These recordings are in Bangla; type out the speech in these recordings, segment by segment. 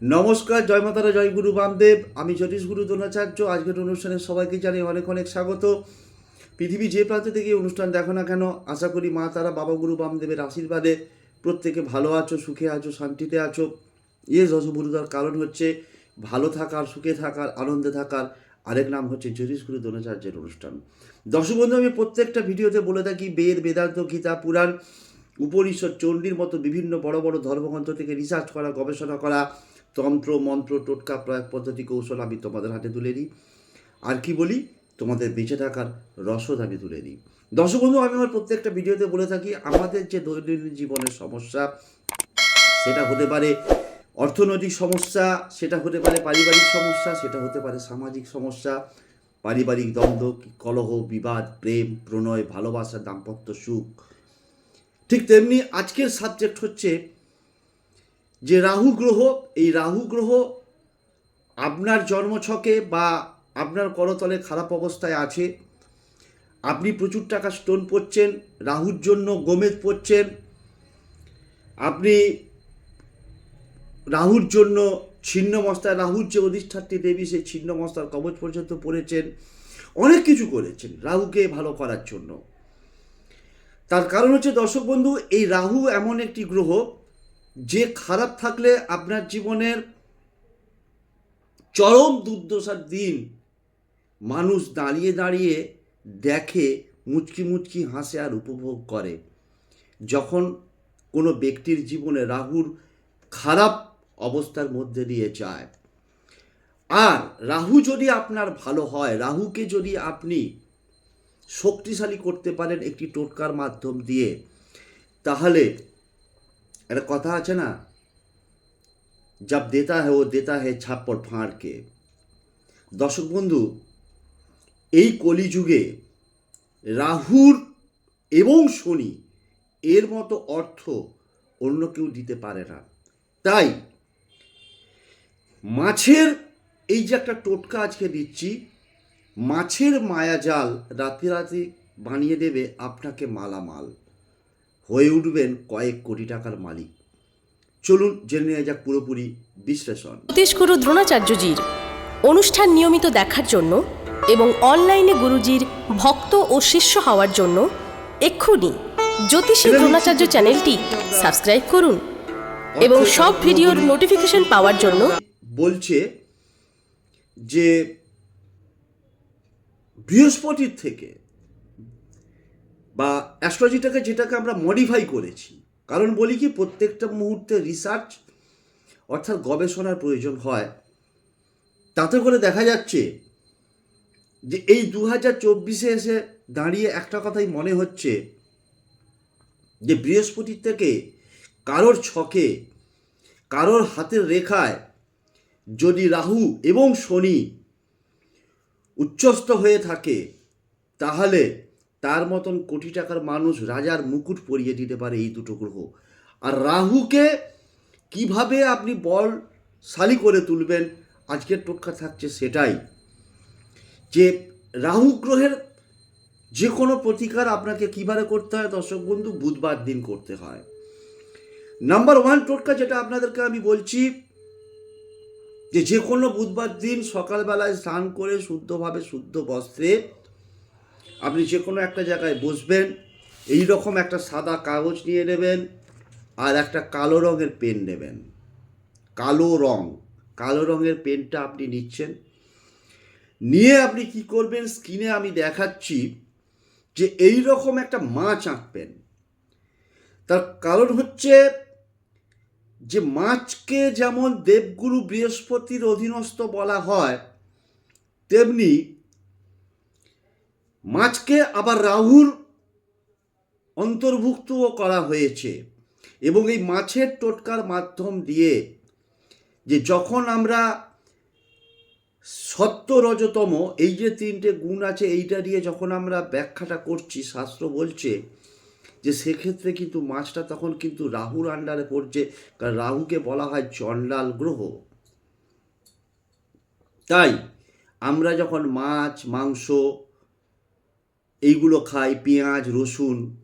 নমস্কার, জয় মাতারা, জয় গুরু বামদেব। আমি জ্যোতিষ গুরু দ্রোণাচার্য। আজকের অনুষ্ঠানে সবাইকে জানাই অনেক অনেক স্বাগত। পৃথিবী যে প্রান্ত থেকে অনুষ্ঠান দেখো না কেন, আশা করি মা, তারা, বাবা, গুরু, বামদেবের আশীর্বাদে প্রত্যেকে ভালো আছো, সুখে আছো, শান্তিতে আছো। ইয়ে যশগুরুদার কারণ হচ্ছে ভালো থাকার, সুখে থাকার, আনন্দে থাকার আরেক নাম হচ্ছে জ্যোতিষ গুরু দ্রোণাচার্যের অনুষ্ঠান। দর্শক বন্ধু, আমি প্রত্যেকটা ভিডিওতে বলে থাকি, বেদ, বেদান্ত, গীতা, পুরাণ উপনিষদ চণ্ডীর মতো বিভিন্ন বড় বড় ধর্মগ্রন্থ থেকে রিসার্চ করা, গবেষণা করা, তন্ত্র, মন্ত্র, টোটকা, প্রয়োগ পদ্ধতি, কৌশল আমি তোমাদের হাতে তুলে দিই আর কি বলি? তোমাদের বেঁচে থাকার রসদ আমি তুলে দিই দর্শক বন্ধু আমি আমার প্রত্যেকটা ভিডিওতে বলে থাকি, আমাদের যে দৈনন্দিন জীবনের সমস্যা, সেটা হতে পারে অর্থনৈতিক সমস্যা, সেটা হতে পারে পারিবারিক সমস্যা, সেটা হতে পারে সামাজিক সমস্যা, পারিবারিক দ্বন্দ্ব, কলহ, বিবাদ, প্রেম, প্রণয়, ভালোবাসা, দাম্পত্য সুখ ঠিক তেমনি আজকের সাবজেক্ট হচ্ছে যে রাহু গ্রহ, এই রাহু গ্রহ আপনার জন্মছকে বা আপনার করতলে খারাপ অবস্থায় আছে। আপনি প্রচুর টাকা স্টোন পড়ছেন রাহুর জন্য গোমেদ পড়ছেন আপনি রাহুর জন্য ছিন্ন মস্তায়, রাহুর যে অধিষ্ঠাত্রী দেবী, সেই ছিন্ন মস্তার কবচ পর্যন্ত পড়েছেন। অনেক কিছু করেছেন রাহুকে ভালো করার জন্য। তার কারণ হচ্ছে, দর্শক বন্ধু, এই রাহু এমন একটি গ্রহ যে খারাপ থাকলে আপনার জীবনের চরম দুর্দশার দিন মানুষ দাঁড়িয়ে দাঁড়িয়ে দেখে, মুচকি মুচকি হাসে আর উপভোগ করে। যখন কোনো ব্যক্তির জীবনে রাহুর খারাপ অবস্থার মধ্যে দিয়ে যায়। আর রাহু যদি আপনার ভালো হয়, রাহুকে যদি আপনি শক্তিশালী করতে পারেন একটি টোটকার মাধ্যম দিয়ে। তাহলে, একটা কথা আছে না? জব দেতা है ও দেতা है ছাপ্পড় ফাঁড়কে দর্শক বন্ধু, এই কলিযুগে রাহুর এবং শনি এর মতো অর্থ অন্য কেউ দিতে পারে না। তাই, মাছের এই যে একটা টোটকা আজকে দিচ্ছি মাছের মায়াজাল রাতে রাতে বানিয়ে দেবে আপনাকে মালামাল। হয়ে উঠবেন কয়েক কোটি টাকার মালিক। চলুন জেনে নেওয়া যাক পুরোপুরি বিশ্লেষণ। জ্যোতিষগুরু দ্রোণাচার্যজির অনুষ্ঠান নিয়মিত দেখার জন্য এবং অনলাইনে গুরুজির ভক্ত ও শিষ্য হওয়ার জন্য এক্ষুনি জ্যোতিষী দ্রোণাচার্য চ্যানেলটি সাবস্ক্রাইব করুন এবং সব ভিডিওর নোটিফিকেশন পাওয়ার জন্য বলছে যে বৃহস্পতির থেকে বা অ্যাস্ট্রোলজিটাকে যেটাকে আমরা মডিফাই করেছি। কারণ বলি কি, প্রত্যেকটা মুহূর্তে রিসার্চ অর্থাৎ গবেষণার প্রয়োজন হয়। তাতে করে দেখা যাচ্ছে যে এই দু হাজার চব্বিশে এসে দাঁড়িয়ে একটা কথাই মনে হচ্ছে যে বৃহস্পতির থেকে কারোর ছকে, কারোর হাতের রেখায় যদি রাহু এবং শনি উচ্চস্থ হয়ে থাকে, তাহলে তার মতন কোটি টাকার মানুষ রাজার মুকুট পরিয়ে দিতে পারে এই দুটো গ্রহ। আর রাহুকে কীভাবে আপনি বলশালী করে তুলবেন, আজকের টোটকা থাকছে সেটাই, যে রাহু গ্রহের যে কোনো প্রতিকার আপনাকে কীভাবে করতে হয় দর্শক বন্ধু, বুধবার দিন করতে হয়। নাম্বার ওয়ান টোটকা যেটা আপনাদেরকে আমি বলছি যে যে কোনো বুধবার দিন সকালবেলায় স্নান করে শুদ্ধভাবে শুদ্ধ বস্ত্রে আপনি যে কোনো একটা জায়গায় বসবেন এই রকম একটা সাদা কাগজ নিয়ে নেবেন আর একটা কালো রঙের পেন নেবেন। কালো রং, কালো রঙের পেনটা আপনি নিচ্ছেন। নিয়ে আপনি কি করবেন, স্ক্রিনে আমি দেখাচ্ছি যে এই রকম একটা মাছ আঁকবেন। তার কারণ হচ্ছে যে মাছকে যেমন দেবগুরু বৃহস্পতির অধীনস্থ বলা হয়, তেমনি মাছকে আবার রাহুর অন্তর্ভুক্তও করা হয়েছে। এবং এই মাছের টোটকার মাধ্যম দিয়ে যে যখন আমরা সত্য রজতম এই যে তিনটে গুণ আছে, এইটা দিয়ে যখন আমরা ব্যাখ্যাটা করছি, শাস্ত্র বলছে যে সেক্ষেত্রে কিন্তু মাছটা তখন কিন্তু রাহুর আন্ডারে পড়ছে, কারণ রাহুকে বলা হয় চণ্ডাল গ্রহ। তাই আমরা যখন মাছ, মাংস এইগুলো খাই, পেঁয়াজ, রসুন,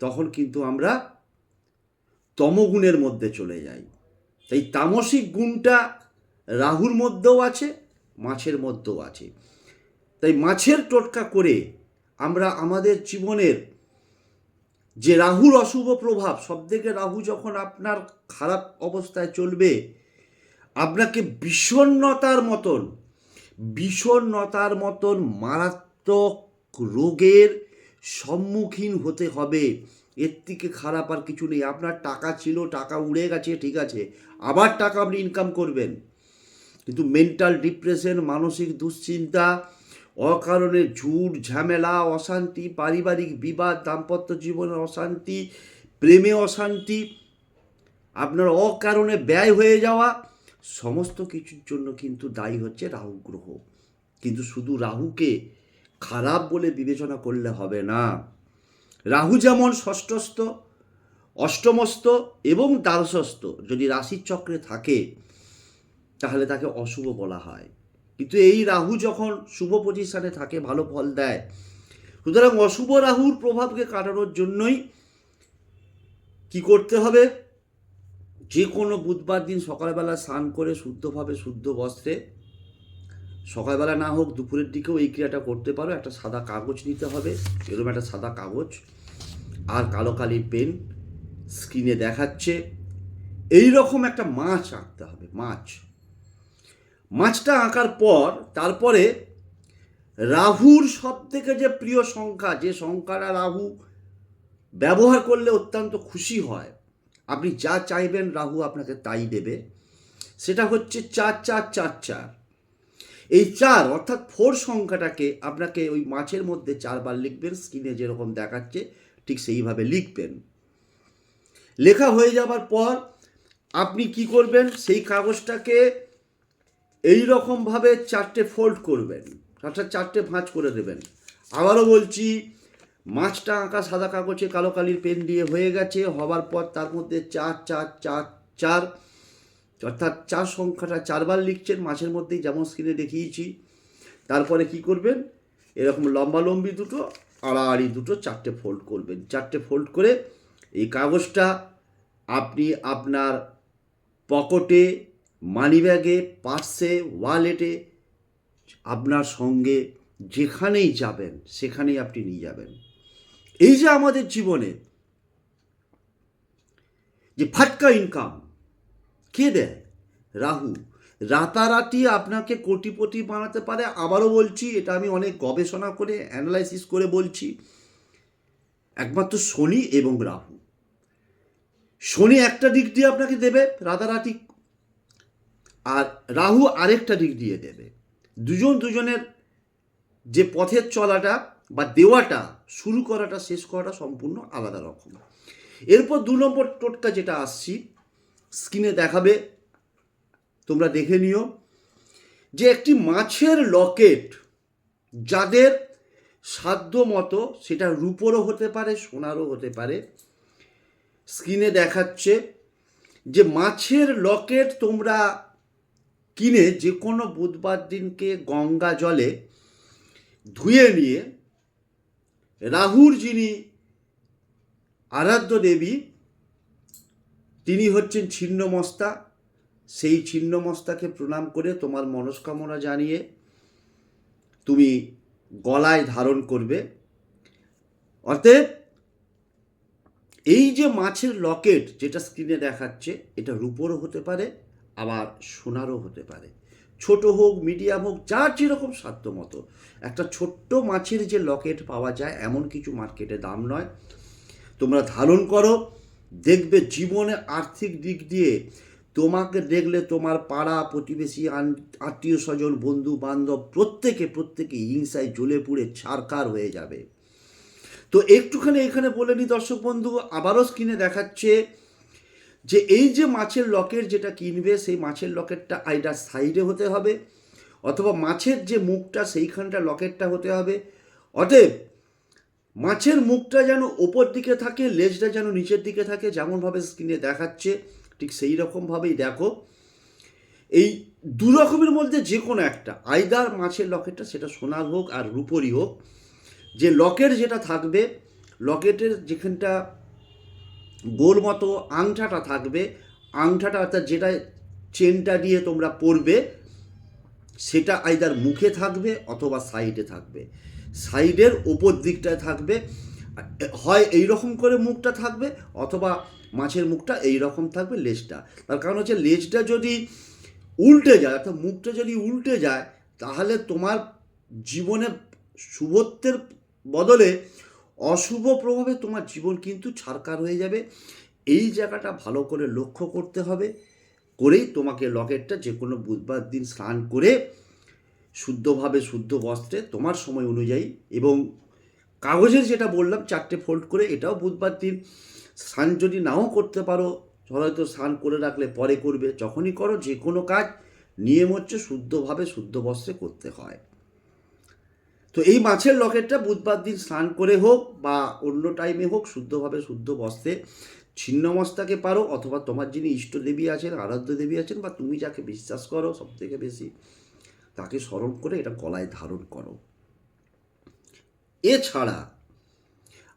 তখন কিন্তু আমরা তমগুণের মধ্যে চলে যাই। তাই তামসিক গুণটা রাহুর মধ্যেও আছে, মাছের মধ্যেও আছে। তাই মাছের টোটকা করে আমরা আমাদের জীবনের যে রাহুর অশুভ প্রভাব সব থেকে রাহু যখন আপনার খারাপ অবস্থায় চলবে, আপনাকে বিষণ্ণতার মতন বিষণ্ণতার মতন মারাত্মক রোগের সম্মুখীন হতে হবে। এর থেকে খারাপ আর কিছু নেই। আপনার টাকা ছিল, টাকা উড়ে গেছে, ঠিক আছে। আবার টাকা আপনি ইনকাম করবেন। কিন্তু মেন্টাল ডিপ্রেশন মানসিক দুশ্চিন্তা অকারণে ঝুট, ঝামেলা, অশান্তি, পারিবারিক বিবাদ, দাম্পত্য জীবনের অশান্তি, প্রেমে অশান্তি, আপনার অকারণে ব্যয় হয়ে যাওয়া, সমস্ত কিছুর জন্য কিন্তু দায়ী হচ্ছে রাহু গ্রহ। কিন্তু শুধু রাহুকে খারাপ বলে বিবেচনা করলে হবে না। রাহু যেমন ষষ্ঠস্থ অষ্টমস্ত এবং দ্বাদশস্থ, যদি রাশির চক্রে থাকে, তাহলে তাকে অশুভ বলা হয়। কিন্তু এই রাহু যখন শুভ পজিশনে থাকে, ভালো ফল দেয়, সুতরাং অশুভ রাহুর প্রভাবকে কাটানোর জন্যই কি করতে হবে? যে কোনো বুধবার দিন সকালবেলা স্নান করে শুদ্ধভাবে শুদ্ধ বস্ত্রে, সকালবেলা না হোক দুপুরের দিকেও এই ক্রিয়াটা করতে পারো। একটা সাদা কাগজ নিতে হবে, এরকম একটা সাদা কাগজ। আর কালো কালি পেন স্ক্রিনে দেখাচ্ছে। এই রকম একটা মাছ আঁকতে হবে, মাছ। মাছটা আঁকার পর, তারপরে রাহুর সব থেকে যে প্রিয় সংখ্যা, যে সংখ্যাটা রাহু ব্যবহার করলে অত্যন্ত খুশি হয়, আপনি যা চাইবেন রাহু আপনাকে তাই দেবে। সেটা হচ্ছে চার চার চার চার। এই চার, অর্থাৎ ফোর সংখ্যাটাকে আপনাকে ওই মাছের মধ্যে চারবার লিখবেন, স্ক্রিনে যেরকম দেখাচ্ছে, ঠিক সেইভাবে লিখবেন। লেখা হয়ে যাবার পর, আপনি কি করবেন? সেই কাগজটাকে এই রকমভাবে চারটে ফোল্ড করবেন অর্থাৎ চারটে ভাঁজ করে দেবেন। আবারও বলছি, মাছটা আঁকা সাদা কাগজে কালো কালির পেন দিয়ে হয়ে গেছে, হবার পর তার মধ্যে চার চার চার চার, অর্থাৎ চার সংখ্যাটা চারবার লিখছেন মাছের মধ্যেই যেমন স্ক্রিনে দেখিয়েছি। তারপরে কি করবেন? এরকম লম্বা লম্বি দুটো, আড়াআড়ি দুটো চারটে ফোল্ড করবেন। চারটে ফোল্ড করে এই কাগজটা আপনি আপনার পকেটে মানিব্যাগে, পার্সে, ওয়ালেটে, আপনার সঙ্গে যেখানেই যাবেন, সেখানেই আপনি নিয়ে যাবেন। এই যে আমাদের জীবনে যে ফাটকা ইনকাম কে দেয়? রাহু। রাতারাতি আপনাকে কোটিপতি বানাতে পারে, আবারও বলছি, এটা আমি অনেক গবেষণা করে অ্যানালাইসিস করে বলছি। একমাত্র শনি এবং রাহু। শনি একটা দিক দিয়ে আপনাকে দেবে, রাতারাতি আর রাহু আরেকটা দিক দিয়ে দেবে। দুজন দুজনের যে পথের চলাটা বা দেওয়াটা, শুরু করাটা, শেষ করাটা সম্পূর্ণ আলাদা রকম। এরপর দু নম্বর টোটকা যেটা আসছি, স্ক্রিনে দেখাবে, তোমরা দেখে নিও যে একটি মাছের লকেট যাদের সাধ্য মতো সেটা রূপোরও হতে পারে, সোনারও হতে পারে, স্ক্রিনে দেখাচ্ছে যে মাছের লকেট তোমরা কিনে যে কোনো বুধবার দিনকে গঙ্গা জলে ধুয়ে নিয়ে রাহুর যিনি আরাধ্য দেবী, তিনি হচ্ছেন ছিন্নমস্তা। সেই ছিন্নমস্তাকে প্রণাম করে তোমার মনস্কামনা জানিয়ে তুমি গলায় ধারণ করবে। অতএব এই যে মাছের লকেট যেটা স্ক্রিনে দেখাচ্ছে, এটা রূপোরও হতে পারে আবার সোনারও হতে পারে। ছোট হোক মিডিয়াম হোক, যার যেরকম সাধ্য মতো। একটা ছোট্ট মাছের যে লকেট পাওয়া যায়, এমন কিছু মার্কেটে দাম নয়। তোমরা ধারণ করো, দেখবে জীবনে আর্থিক দিক দিয়ে তোমাকে দেখলে তোমার পাড়া, প্রতিবেশী আত্মীয় স্বজন, বন্ধু, বান্ধব, প্রত্যেকে প্রত্যেকে হিংসায় জ্বলে পুড়ে ছারকার হয়ে যাবে। তো একটুখানি এখানে বলে নি দর্শক বন্ধু, আবারও স্ক্রিনে দেখাচ্ছে যে এই যে মাছের লকেট যেটা কিনবে, সেই মাছের লকেটটা আইডার সাইডে হতে হবে, অথবা মাছের যে মুখটা, সেইখানটা লকেটটা হতে হবে। অতএব, মাছের মুখটা যেন ওপর দিকে থাকে, লেজটা যেন নিচের দিকে থাকে, যেমনভাবে স্ক্রিনে দেখাচ্ছে, ঠিক সেই রকমভাবেই দেখো। এই দু রকমের মধ্যে যে কোনো একটা আইদার মাছের লকেটটা সেটা সোনার হোক আর রূপরই হোক, যে লকেট যেটা থাকবে, লকেটের যেখানটা গোল মতো আংঠাটা থাকবে। আংঠাটা অর্থাৎ যেটা চেনটা দিয়ে তোমরা পরবে, সেটা আইদার মুখে থাকবে অথবা সাইডে থাকবে। সাইডের ওপর দিকটায় থাকবে। হয় এই রকম করে মুখটা থাকবে অথবা মাছের মুখটা এই রকম থাকবে লেজটা। তার কারণ হচ্ছে লেজটা যদি উল্টে যায়, অর্থাৎ মুখটা যদি উল্টে যায়, তাহলে তোমার জীবনে শুভত্বের বদলে অশুভ প্রভাবে তোমার জীবন কিন্তু ছারকার হয়ে যাবে। এই জায়গাটা ভালো করে লক্ষ্য করতে হবে। করেই তোমাকে লকেটটা যে কোনো বুধবার দিন স্নান করে শুদ্ধভাবে শুদ্ধ বস্ত্রে তোমার সময় অনুযায়ী এবং কাগজের যেটা বললাম চারটে ফোল্ড করে এটাও বুধবার দিন। স্নান যদি নাও করতে পারো, হয়তো স্নান করে রাখলে পরে করবে। যখনই করো যে কোনো কাজ নিয়ম হচ্ছে শুদ্ধভাবে শুদ্ধ বস্ত্রে করতে হয়। তো এই মাছের লকেটটা বুধবার দিন স্নান করে হোক বা অন্য টাইমে হোক, শুদ্ধভাবে শুদ্ধ বস্ত্রে ছিন্নমস্তাকে পারো অথবা তোমার যিনি ইষ্ট দেবী আছেন, আরাধ্য দেবী আছেন বা তুমি যাকে বিশ্বাস করো সব থেকে বেশি, তাকে স্মরণ করে এটা গলায় ধারণ করো। এছাড়া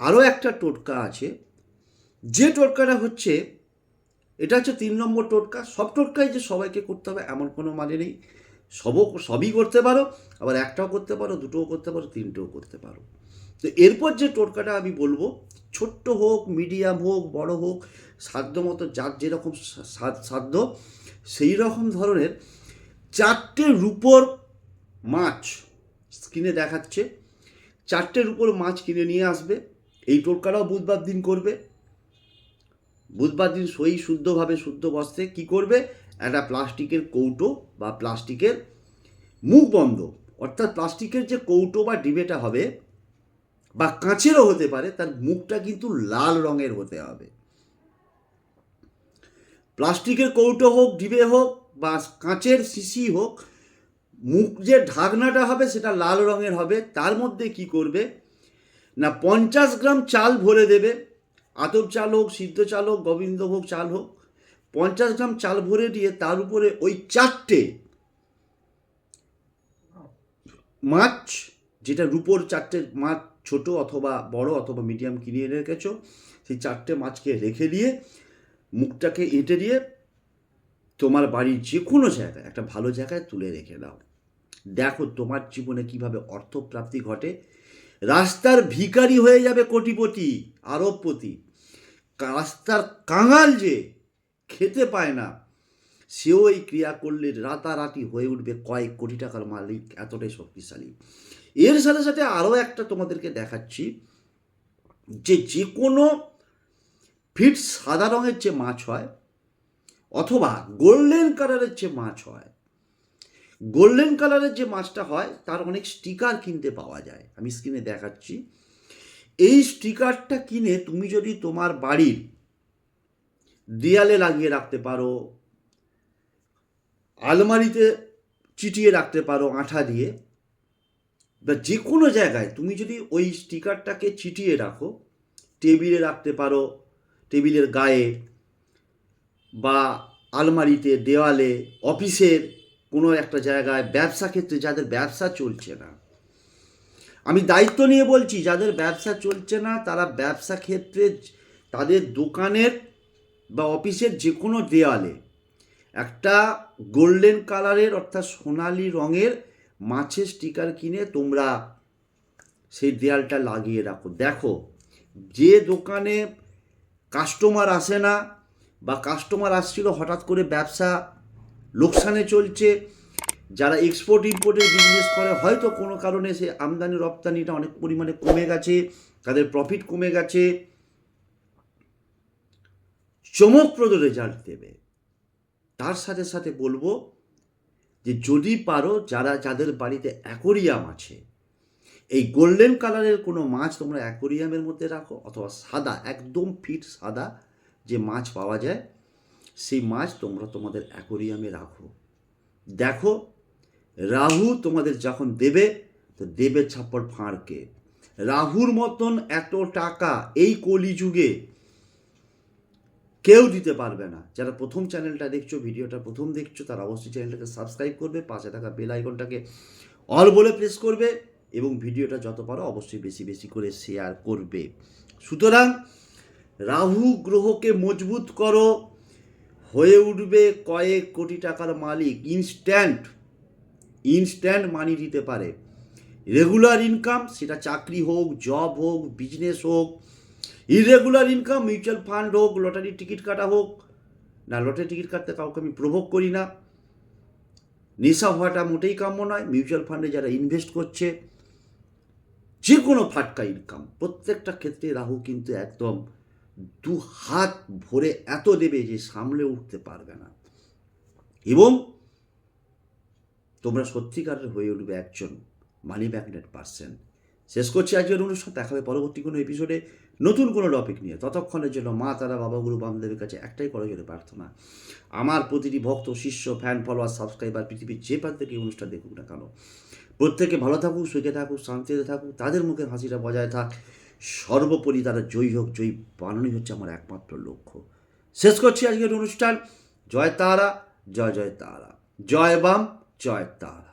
আরও একটা টোটকা আছে, যে টোটকাটা হচ্ছে, এটা হচ্ছে তিন নম্বর টোটকা। সব টোটকাই যে সবাইকে করতে হবে এমন কোনো মানে নেই। সবও সবই করতে পারো, আবার একটাও করতে পারো, দুটোও করতে পারো, তিনটেও করতে পারো। তো এরপর যে টোটকাটা আমি বলব, ছোট্ট হোক মিডিয়াম হোক, বড় হোক, সাধ্য মতো যার যেরকম সাধ্য, সেই রকম ধরনের চারটে রূপোর মাছ স্ক্রিনে দেখাচ্ছে। চারটে রূপোর মাছ কিনে নিয়ে আসবে। এই টোটকাটাও বুধবার দিন করবে। বুধবার দিন সই শুদ্ধভাবে শুদ্ধ বস্ত্রে কি করবে? একটা প্লাস্টিকের কৌটো বা প্লাস্টিকের মুখ বন্ধ। অর্থাৎ প্লাস্টিকের যে কৌটো বা ডিবেটা হবে বা কাঁচেরও হতে পারে, তার মুখটা কিন্তু লাল রঙের হতে হবে। প্লাস্টিকের কৌটো হোক, ডিবে হোক বা কাঁচের শিশি হোক, মুখ যে ঢাকনাটা হবে সেটা লাল রঙের হবে। তার মধ্যে কি করবে? না, পঞ্চাশ গ্রাম চাল ভরে দেবে। আতপ চাল হোক, সিদ্ধ চাল হোক গোবিন্দভোগ চাল হোক পঞ্চাশ গ্রাম চাল ভরে দিয়ে তার উপরে ওই চারটে মাছ, যেটা রুপোর চারটে মাছ ছোট অথবা বড় অথবা মিডিয়াম কিনে এনে রেখেছো, সেই চারটে মাছকে রেখে দিয়ে মুখটাকে এঁটে দিয়ে তোমার বাড়ির যে কোনো জায়গায়, একটা ভালো জায়গায় তুলে রেখে দাও। দেখো তোমার জীবনে কীভাবে অর্থপ্রাপ্তি ঘটে। রাস্তার ভিখারি হয়ে যাবে কোটিপতি, আরবপতি। রাস্তার কাঙাল যে খেতে পায় না। সেও এই ক্রিয়া করলে রাতারাতি হয়ে উঠবে কয়েক কোটি টাকার মালিক, এতটাই শক্তিশালী। এর সাথে সাথে আরও একটা তোমাদেরকে দেখাচ্ছি যে যে কোনো ফিট সাদা রঙের যে মাছ হয় অথবা গোল্ডেন কালারের যে মাছ হয়, গোল্ডেন কালারের যে মাছটা হয় তার অনেক স্টিকার কিনতে পাওয়া যায়। আমি স্ক্রিনে দেখাচ্ছি। এই স্টিকারটা কিনে তুমি যদি তোমার বাড়ির দেয়ালে লাগিয়ে রাখতে পারো, আলমারিতে চিটিয়ে রাখতে পারো আঠা দিয়ে। বা যে কোনো জায়গায় তুমি যদি ওই স্টিকারটাকে চিটিয়ে রাখো, টেবিলে রাখতে পারো, টেবিলের গায়ে বা আলমারিতে, দেওয়ালে, অফিসের কোনো একটা জায়গায় ব্যবসা ক্ষেত্রে যাদের ব্যবসা চলছে না। আমি দায়িত্ব নিয়ে বলছি, যাদের ব্যবসা চলছে না, তারা ব্যবসা ক্ষেত্রে তাদের দোকানের বা অফিসের যে কোনো দেওয়ালে একটা গোল্ডেন কালারের অর্থাৎ সোনালি রঙের মাছের স্টিকার কিনে তোমরা সেই দেয়ালটা লাগিয়ে রাখো। দেখো, যে দোকানে কাস্টমার আসে না বা কাস্টমার আসছিল হঠাৎ করে ব্যবসা লোকসানে চলছে, যারা এক্সপোর্ট ইম্পোর্টের বিজনেস করে, হয়তো কোনো কারণে সে আমদানি রপ্তানিটা অনেক পরিমাণে কমে গেছে, তাদের প্রফিট কমে গেছে চমকপ্রদ রেজাল্ট দেবে। তার সাথে সাথে বলব যে যদি পারো, যারা যাদের বাড়িতে অ্যাকোরিয়াম আছে, এই গোল্ডেন কালারের কোনো মাছ তোমরা অ্যাকোরিয়ামের মধ্যে রাখো অথবা সাদা, একদম ফিট সাদা যে মাছ পাওয়া যায়, সেই মাছ তোমরা তোমাদের অ্যাকোরিয়ামে রাখো। দেখো, রাহু তোমাদের যখন দেবে, তো দেবে ছাপ্পড় ফাঁড়কে। রাহুর মতন এত টাকা এই কলিযুগে কেউ দিতে পারবে না। যারা প্রথম চ্যানেলটা দেখছ, ভিডিওটা প্রথম দেখছ, তারা অবশ্যই চ্যানেলটাকে সাবস্ক্রাইব করবে, পাশে থাকা বেল আইকনটাকে অল বলে প্রেস করবে এবং ভিডিওটা যত পারো অবশ্যই বেশি বেশি করে শেয়ার করবে। সুতরাং রাহু গ্রহকে মজবুত করো, হয়ে উঠবে কয়েক কোটি টাকার মালিক ইনস্ট্যান্ট ইনস্ট্যান্ট মানি দিতে পারে। রেগুলার ইনকাম সেটা চাকরি হোক জব হোক বিজনেস হোক ইরেগুলার ইনকাম মিউচুয়াল ফান্ড হোক লটারির টিকিট কাটা হোক, না লটারি টিকিট কাটতে কাউকে আমি প্রভোগ করি না। নেশা হওয়াটা মোটেই কাম্য নয়। মিউচুয়াল ফান্ডে যারা ইনভেস্ট করছে যে কোনো ফাটকা ইনকাম প্রত্যেকটা ক্ষেত্রে রাহু কিন্তু একদম দু হাত ভরে এত দেবে যে সামলে উঠতে পারবে না। এবং তোমরা সত্যিকারের হয়ে উঠবে একজন মানি ম্যাগনেট পার্সন শেষ করছি আজকের অনুষ্ঠান। দেখা হবে পরবর্তী কোনো এপিসোডে নতুন কোনো টপিক নিয়ে। ততক্ষণের জন্য মা, তারা, বাবা, গুরু, বামদেবের কাছে একটাই করা জন্য প্রার্থনা। আমার প্রতিটি ভক্ত, শিষ্য ফ্যান ফলোয়ার সাবস্ক্রাইবার পৃথিবীর যে প্রান্ত থেকে অনুষ্ঠান দেখুক না কেন। প্রত্যেকে ভালো থাকুক, সুখে থাকুক, শান্তিতে থাকুক, তাদের মুখে হাসিটা বজায় থাক। সর্বোপরি তারা জয়ী হোক, জয়ী বানানোই হচ্ছে আমার একমাত্র লক্ষ্য। শেষ করছি আজকের অনুষ্ঠান। জয় তারা, জয় জয় তারা। জয় বাম, জয় তারা।